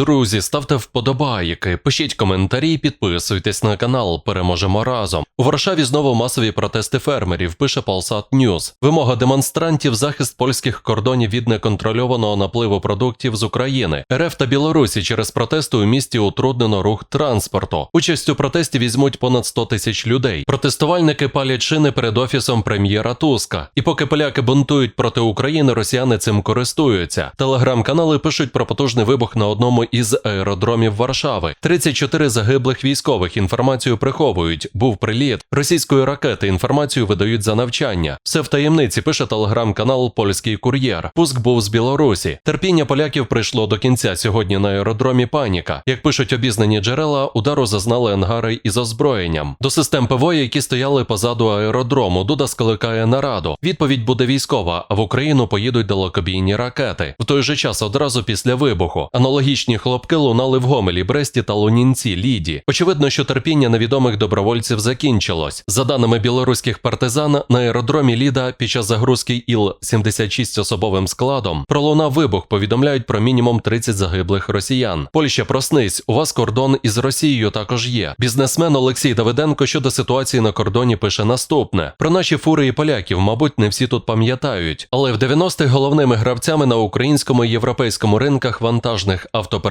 Друзі, ставте вподобайки, пишіть коментарі, підписуйтесь на канал. Переможемо разом. У Варшаві знову масові протести фермерів. Пише Полсат Ньюз. Вимога демонстрантів захист польських кордонів від неконтрольованого напливу продуктів з України. РФ та Білорусі через протести у місті утруднено рух транспорту. Участь у протесті візьмуть понад 100 тисяч людей. Протестувальники палять шини перед офісом прем'єра Туска. І поки поляки бунтують проти України, росіяни цим користуються. Телеграм-канали пишуть про потужний вибух на одному із аеродромів Варшави. 34 загиблих військових інформацію приховують. Був приліт російської ракети. Інформацію видають за навчання. Все в таємниці пише телеграм-канал Польський кур'єр. Пуск був з Білорусі. Терпіння поляків прийшло до кінця. Сьогодні на аеродромі паніка. Як пишуть обізнані джерела, удару зазнали ангари із озброєнням. До систем ПВО, які стояли позаду аеродрому, Дуда скликає нараду. Відповідь буде військова, а в Україну поїдуть далекобійні ракети. В той же час одразу після вибуху. Аналогічні хлопки лунали в Гомелі, Бресті та Лунінці, Ліді. Очевидно, що терпіння невідомих добровольців закінчилось. За даними білоруських партизан, на аеродромі Ліда під час загрузки Іл-76 особовим складом пролунав вибух. Повідомляють про мінімум 30 загиблих росіян. Польща, проснись, у вас кордон із Росією також є. Бізнесмен Олексій Давиденко щодо ситуації на кордоні пише наступне: про наші фури і поляків, мабуть, не всі тут пам'ятають. Але в 90-х головними гравцями на українському і європейському ринках вантажних автоперевезень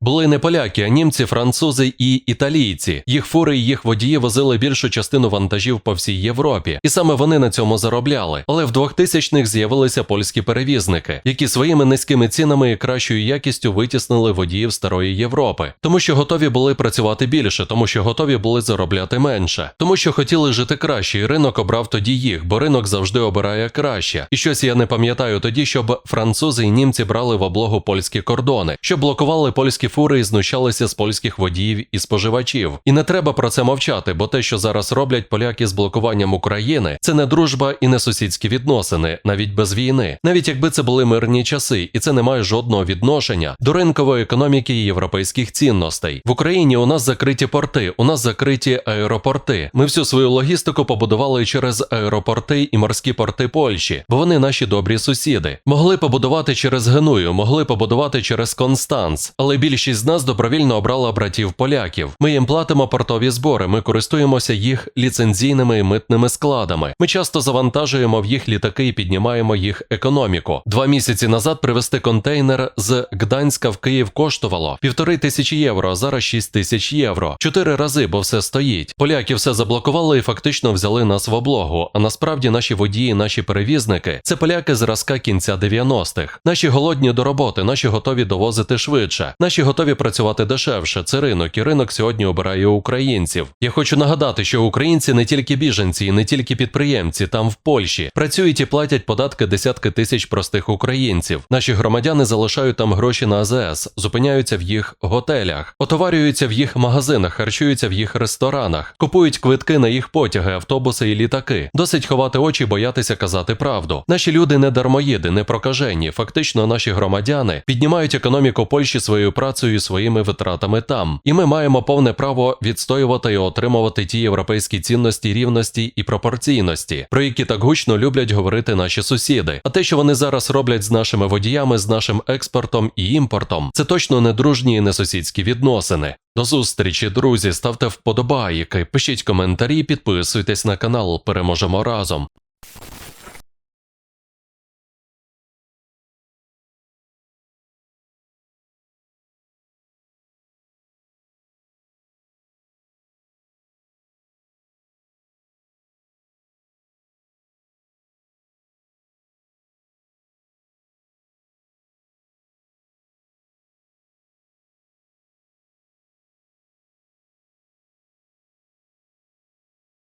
були не поляки, а німці, французи і італійці. Їх фури і їх водії возили більшу частину вантажів по всій Європі, і саме вони на цьому заробляли. Але в 2000-х з'явилися польські перевізники, які своїми низькими цінами і кращою якістю витіснили водіїв старої Європи, тому що готові були працювати більше, тому що готові були заробляти менше, тому що хотіли жити краще, і ринок обрав тоді їх, бо ринок завжди обирає краще. І щось я не пам'ятаю тоді, щоб французи і німці брали в облогу польські кордони, щоб блокували польські фури і знущалися з польських водіїв і споживачів. І не треба про це мовчати, бо те, що зараз роблять поляки з блокуванням України, це не дружба і не сусідські відносини, навіть без війни, навіть якби це були мирні часи, і це не має жодного відношення до ринкової економіки і європейських цінностей. В Україні у нас закриті порти, у нас закриті аеропорти. Ми всю свою логістику побудували через аеропорти і морські порти Польщі, бо вони наші добрі сусіди. Могли побудувати через Геную, могли побудувати через Констанц, але більшість з нас добровільно обрала братів поляків. Ми їм платимо портові збори, ми користуємося їх ліцензійними і митними складами. Ми часто завантажуємо в їх літаки і піднімаємо їх економіку. Два місяці назад привезти контейнер з Гданська в Київ коштувало півтори тисячі євро, а зараз шість тисяч євро. Чотири рази, бо все стоїть. Поляки все заблокували і фактично взяли нас в облогу. А насправді наші водії, наші перевізники це поляки зразка кінця 90-х. Наші голодні до роботи, наші готові довозити швидше, наші готові працювати дешевше. Це ринок, і ринок сьогодні обирає українців. Я хочу нагадати, що українці не тільки біженці, і не тільки підприємці, там в Польщі працюють і платять податки десятки тисяч простих українців. Наші громадяни залишають там гроші на АЗС, зупиняються в їх готелях, отоварюються в їх магазинах, харчуються в їх ресторанах, купують квитки на їх потяги, автобуси і літаки. Досить ховати очі, боятися казати правду. Наші люди не дармоїди, не прокажені. Фактично, наші громадяни піднімають економіку Польщі своєю працею і своїми витратами там. І ми маємо повне право відстоювати і отримувати ті європейські цінності рівності і пропорційності, про які так гучно люблять говорити наші сусіди. А те, що вони зараз роблять з нашими водіями, з нашим експортом і імпортом, це точно не дружні і не сусідські відносини. До зустрічі, друзі, ставте вподобайки, пишіть коментарі, підписуйтесь на канал. Переможемо разом.